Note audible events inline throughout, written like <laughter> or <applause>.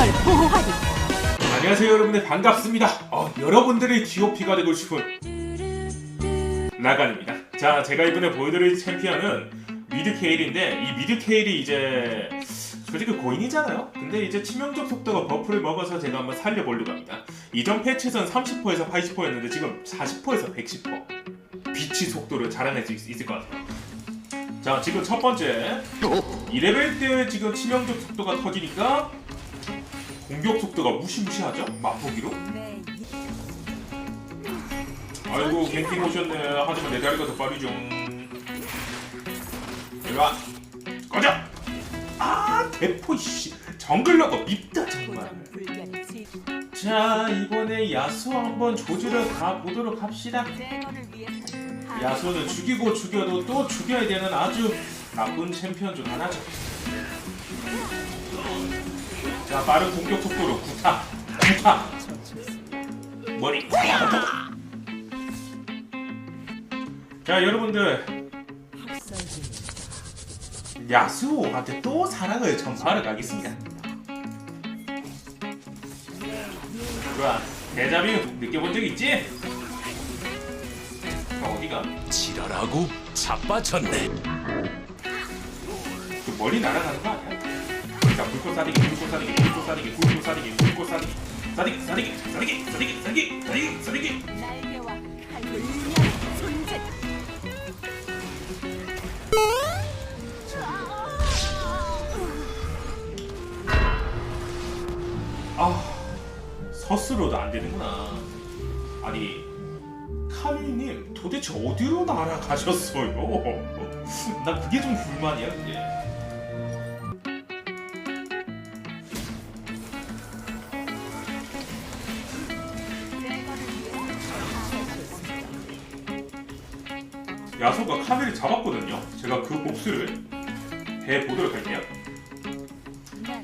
널 보호하리. 안녕하세요 여러분들. 반갑습니다. 어, 여러분들의 GOP가 되고 싶은 라간입니다. 자 제가 이번에 보여드릴 챔피언은 미드 케일인데 이 미드 케일이 이제 솔직히 고인이잖아요? 근데 이제 치명적 속도가 버프를 먹어서 제가 한번 살려보려고 합니다. 이전 패치에선 30%에서 80%였는데 지금 40%에서 110% 빛이 속도를 자랑할 수 있, 있을 것 같아요. 자 지금 첫 번째. 2레벨 때 지금 치명적 속도가 터지니까 공격 속도가 무시무시하죠? 맛보기로? 아이고 갱킹 오셨네 하지만 내 다리가 더 빠르죠 일로와 꺼져! 아 대포 씨 정글러가 밉다 정말 자 이번에 야수 한번 조지러 가보도록 합시다 야수는 죽이고 죽여도 또 죽여야 되는 아주 나쁜 챔피언 중 하나죠 자 빠른 공격 속도로 구타 구타 머리 자 여러분들 야수한테 또 사랑을 전파하러 가겠습니다 좋아 대자뷰 느껴본 적 있지? 어, 어디가? 지랄하고 자빠졌네. 그 머리 날아가는 거 아니야? 자 불꽃 사리기 불꽃 사리기 불꽃 사리기 불꽃 사리기 불꽃 사리기. 사리기 사리기 사리기 사리기 사리기 사리기 사리기. 날개와 불리한 존재. 아 서스로도 안 되는구나. 아니 카미님 도대체 어디로 날아가셨어요? <laughs> 나 그게 좀 불만이야 그게 야소가 카미를 잡았거든요 제가 그 복수를 해 보도록 할게요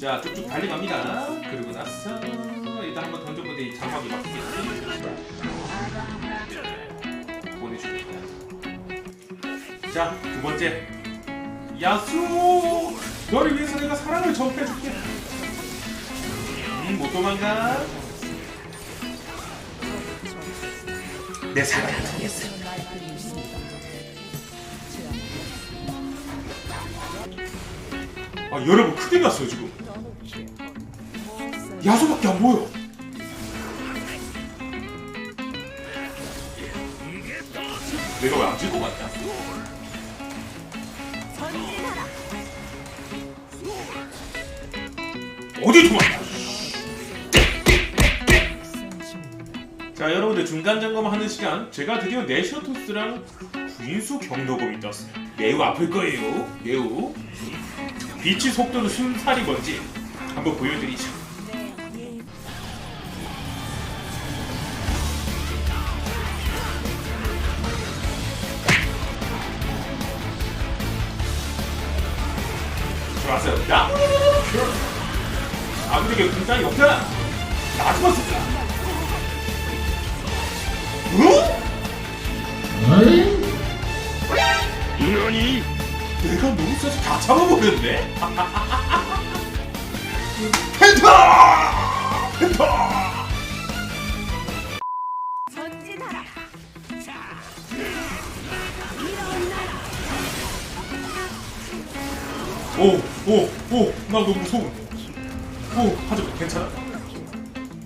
자 쭉쭉 달려갑니다. 그리고 나서 일단 한번 던져보되 장막이 막히겠지. 보내줍니다. 자 두 번째 야수 너를 위해서 내가 사랑을 전해줄게. 음 못 도망가. 내 사랑을 통했어. 아 여러분 큰일 났어요 지금. 야수밖에 안 보여. 내가 왜 안질것 같냐? 어디 도망가? 자 여러분들 중간 점검하는 시간 제가 드디어 네셔토스랑 구인수 경로금이 떴어요 매우 아플 거예요 매우 빛의 속도는 순살이 뭔지 한번 보여드리죠 좋았어요. 야! 아무에게 굉장히 없다! 나죽었습니다 어? 너니? 내가 너무 세서 다 잡아버렸네? <laughs> 펜타! 전진하라. 오, 오, 오, 나 너무 무서워. 오, 하지만 괜찮아.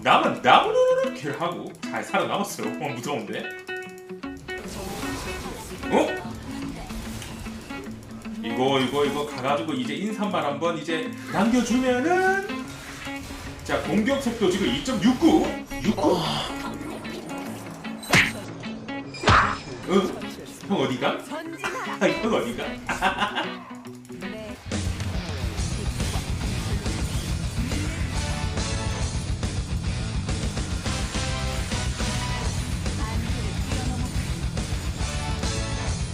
나만 나무를 킬 하고 잘 살아남았어요. 어, 무서운데? 이거 이거 이거 가가지고 이제 인삼말 한번 이제 남겨주면은 자 공격 속도 지금 2.69 69 응? 형 어디가? <laughs> 형 어디가? <laughs>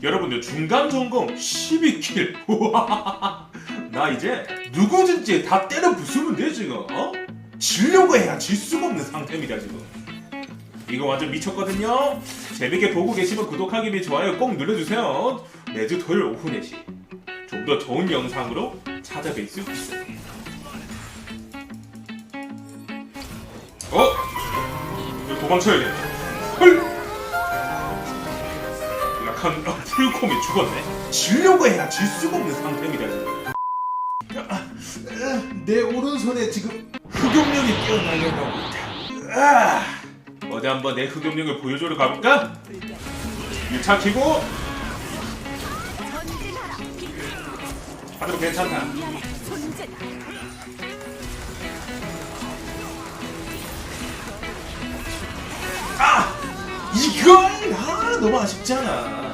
여러분들 중간 점검 12킬. <laughs> 우와. 나 이제 누구든지 다 때려 부수면 돼 지금. 어? 지려고 해야 질 수가 없는 상태입니다 지금. 이거 완전 미쳤거든요. 재밌게 보고 계시면 구독하기 및 좋아요 꼭 눌러주세요. 매주 토요일 오후 4시 좀 더 좋은 영상으로 찾아뵐 수 있습니다. 어? 이거 도망쳐야겠 풀콤이 죽었네. 지려고 해야 질 수가 없는 상태입니다. 지금. 아, 아, 내 오른손에 지금 흑염룡이 뛰어나려고 있다. 아, 어디 한번 내 흑염룡을 보여주러 가볼까? 유차 키고. 하도 괜찮다. 존재다. 이건 아 너무 아쉽잖아.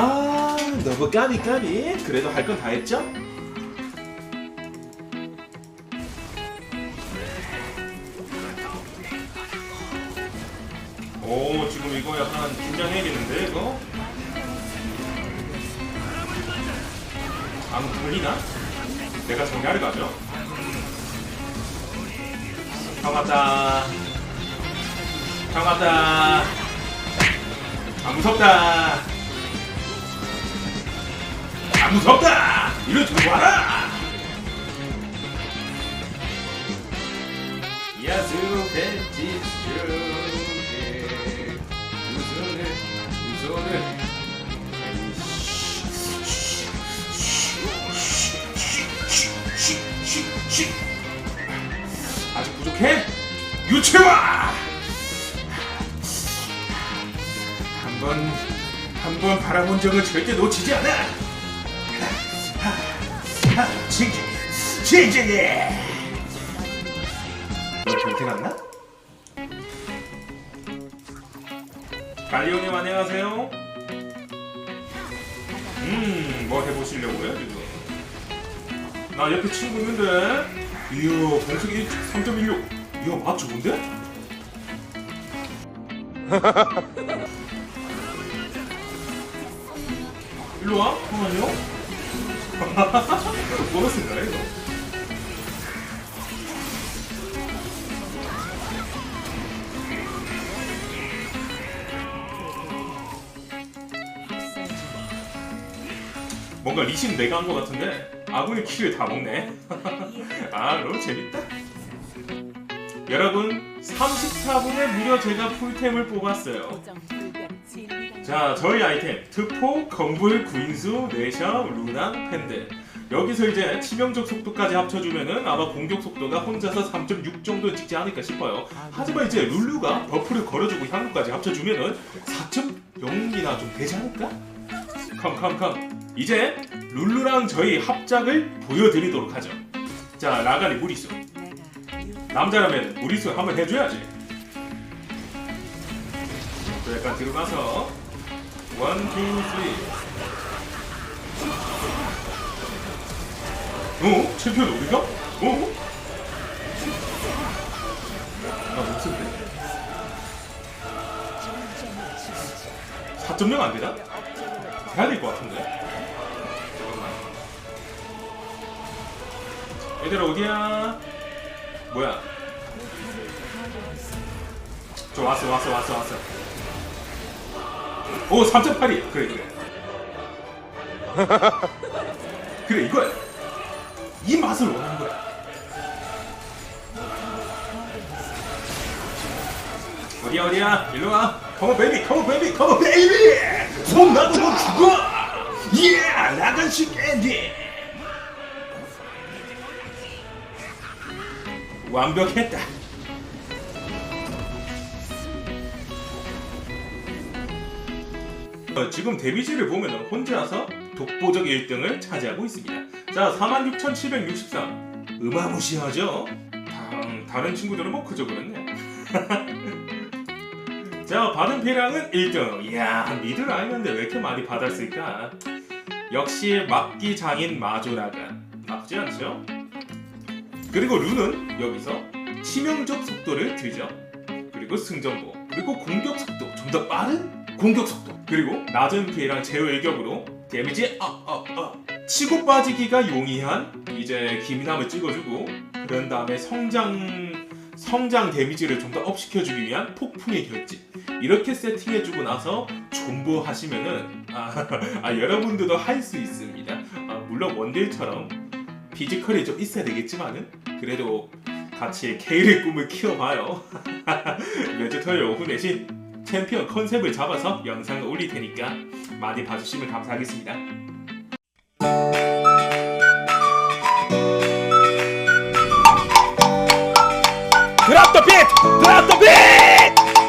아 너무 까비 까비. 그래도 할 건 다 했죠? 오 지금 이거 약간 긴장해야겠는데 이거? 안 걸리나? 내가 정리하러 가죠. 반갑다. 반갑다. 안 무섭다. 안 무섭다. 이리 들어와라. 야수 벤치 쇼게 두 손을 두 손을 아직 부족해? 유채화! 한번 한 번 바라본 적은 절대 놓치지 않아. 진정, 진정해. 너 변태 같나? 갈리오님 안녕하세요. 음, 뭐 해보시려고요 지금? 나 옆에 친구 있는데. 이야, 공식이 3.16. 이야, 맛 좋은데? 일로 와, 잠깐만요. <laughs> 보너스인가요, 이거? 뭔가 리신 내가 한 것 같은데 아군이 키를 다 먹네. <laughs> 아 너무 재밌다. 여러분 34분에 무려 제가 풀템을 뽑았어요. 자 저희 아이템 특포, 건불, 구인수, 내셔, 루나, 팬들 여기서 이제 치명적 속도까지 합쳐주면은 아마 공격 속도가 혼자서 3.6 정도 찍지 않을까 싶어요. 하지만 이제 룰루가 버프를 걸어주고 향후까지 합쳐주면은 4.0이나 좀 되지 않을까? 컴컴컴 이제 룰루랑 저희 합작을 보여드리도록 하죠. 자 라가리 무리수 남자라면 무리수 한번 해줘야지. 또 약간 들어가서 원, 투, 쓰리. 어? 챔피언 어디가? 어? 나 못쓴데 4.0 안 되나? 돼야 될 것 같은데. 얘들아 어디야? 뭐야? 저 왔어 왔어 왔어 왔어 오 3.8이. 그래 그래 <laughs> 그래 이거야. 이 맛을 원하는 거야. 어디야 어디야? 일로 와. 컴온 베이비 컴온 베이비 컴온 베이비 손 놔두고 죽어. 예 라간식 앤디. 완벽했다 지금 데뷔지를 보면 혼자서 독보적 1등을 차지하고 있습니다. 자, 46,763. 어마무시하죠? 다, 다른 친구들은 뭐 그저 그렇네. <laughs> 자, 받은 피량은 1등. 이야, 미들 아이는데 왜 이렇게 많이 받았을까? 역시 막기 장인 마조라가 나쁘지 않죠? 그리고 룬은 여기서 치명적 속도를 들죠. 그리고 승전보, 그리고 공격 속도 좀 더 빠른 공격 속도, 그리고 낮은 피해랑 제어 일격으로 데미지 아아 아 치고 빠지기가 용이한 이제 기민함을 찍어주고 그런 다음에 성장 성장 데미지를 좀 더 업시켜주기 위한 폭풍의 결집 이렇게 세팅해주고 나서 존버 하시면은 아, <laughs> 아, 여러분들도 할 수 있습니다. 아, 물론 원딜처럼 피지컬이 좀 있어야 되겠지만은 그래도 같이 케일의 꿈을 키워봐요. 토요일 오후 4시 챔피언 컨셉을 잡아서 영상을 올릴 테니까 많이 봐주시면 감사하겠습니다. 드랍 더 빗! 드랍 더 빗!